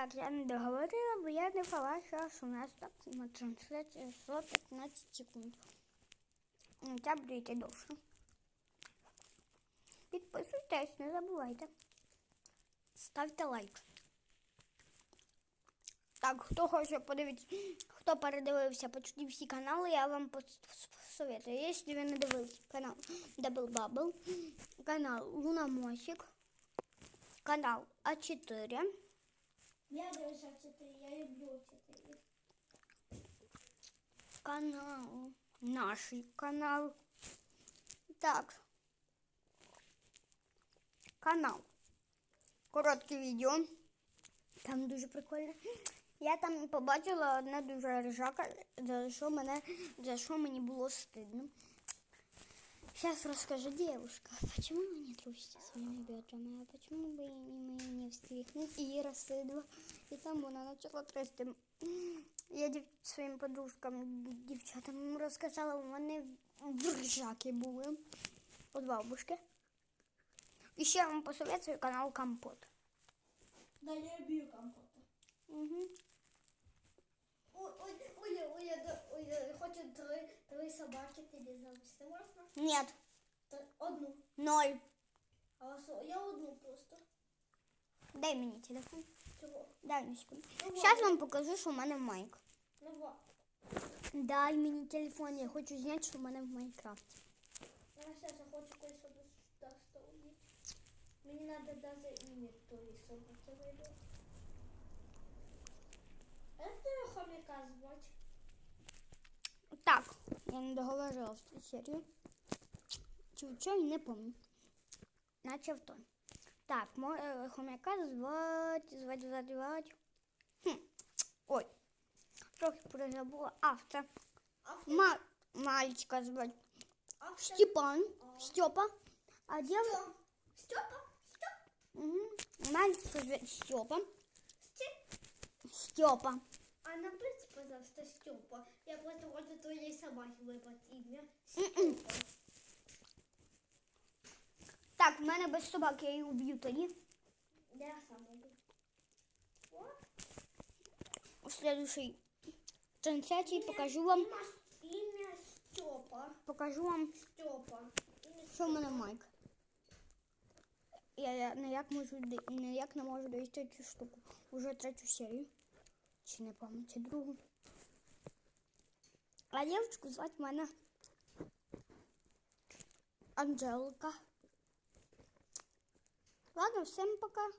Так, я не договорила, бо я не пала, зараз у нас так на трансляції 115 секунд. Ну, Ця буде йти довше. Підписуйтесь, не забувайте. Ставте лайк. Так, хто хоче подивитися, хто передивився почти всі канали, я вам посоветую. Якщо ви не дивились канал Double Bubble, канал Луномосик, канал А4, Я дивився 4, я люблю 4. канал, наш канал. Так. Канал. Коротке відео. Там дуже прикольно. Я там побачила одне дуже ржака, за що мене, за що мені було стидно. Сейчас расскажу, девушка, почему вы не трусите своими бедрами, а почему бы и мы не встряхнуть и Сидва. І там вона почала трясти. Я дів... своїм подружкам, дівчатам розказала, у мене ржаки були от бабушки. І ще вам посоветую канал Компот. Да, я люблю компота. Угу. Ой, ой, ой, ой, ой, ой, Собаки тобі завести, можна? Нет, Одну. ноль. А я одну просто. Дай мені телефон. Чого? Дай мені секунду. Ну, Зараз вам покажу, що в мене майк. Ну, вот. Дай мені телефон, я хочу зняти, що в мене в Майнкрафті. Я зараз хочу кое-що доставити. Мені треба даже ім'я тої собаки вибрати. А як тебе хомяка звати? Так, я не договорила цю серію. Чуть-чуть не помню. Наче в той. Так, моє хомяка звать, звать, звать, звать. Хм. Ой. Трохи прозабула. Авто. Ма мальчика звать. Автор. Степан. Степа. А дев... Степ. Степа? Угу. Мальчика звать Степа. Степ. Степа. А напиши, пожалуйста, Степа. Я просто хочу твоей собаке выбрать имя. Степа. Так, в мене без собак, я її уб'ю тоді. Я сам буду. Вот. У следующей трансляції покажу вам, Имя Степа. покажу вам, Степа. Що в мене майк. Я, я ніяк можу ніяк не можу дойти цю штуку. Уже третю серію. Чи не пам'ятаю другу. А дівчинку звати мене Анжелка. Ладно, всім пока.